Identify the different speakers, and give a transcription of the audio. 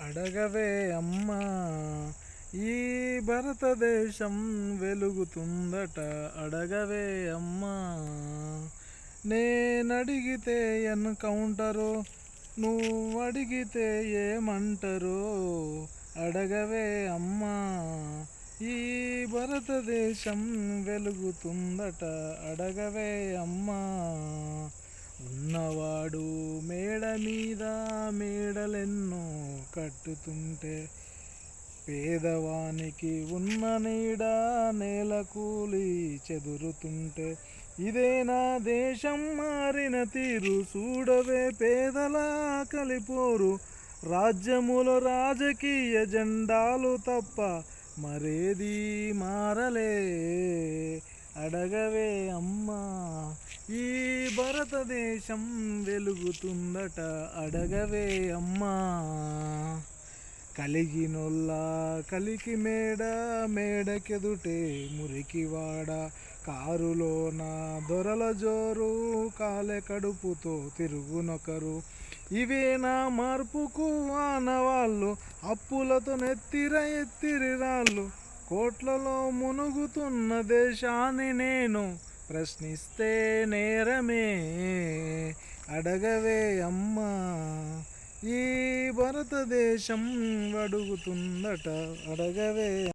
Speaker 1: అడగవే అమ్మా ఈ భారతదేశం వెలుగుతుందట. అడగవే అమ్మా నేనడిగితే ఎన్కౌంటరు నువ్వు అడిగితే ఏమంటారు. అడగవే అమ్మా ఈ భారతదేశం వెలుగుతుందట. అడగవే అమ్మా ఉన్నవాడు మేడ మీద మేడలెన్నో కట్టుతుంటే పేదవానికి ఉన్న నీడ నేల కూలి చెదురుతుంటే ఇదే నా దేశం మారిన తీరు చూడవే పేదల కలిపోరు. రాజ్యముల రాజకీయ జెండాలు తప్ప మరేది మారలే. అడగవే అమ్మా ఈ భారతదేశం వెలుగుతుందట. అడగవే అమ్మా కలిగినొల్ల కలికి మేడ మేడకెదుటే మురికివాడ. కారులోన దొరల జోరు కాలె కడుపుతో తిరుగునొకరు. ఇవేనా మార్పుకు ఆనవాళ్ళు అప్పులతో నెత్తిర ఎత్తిరి రాళ్ళు. కోట్లలో మునుగుతున్న దేశాన్ని నేను ప్రశ్నిస్తే నేరమే. అడగవే అమ్మా ఈ భారతదేశం అడుగుతుందట అడగవే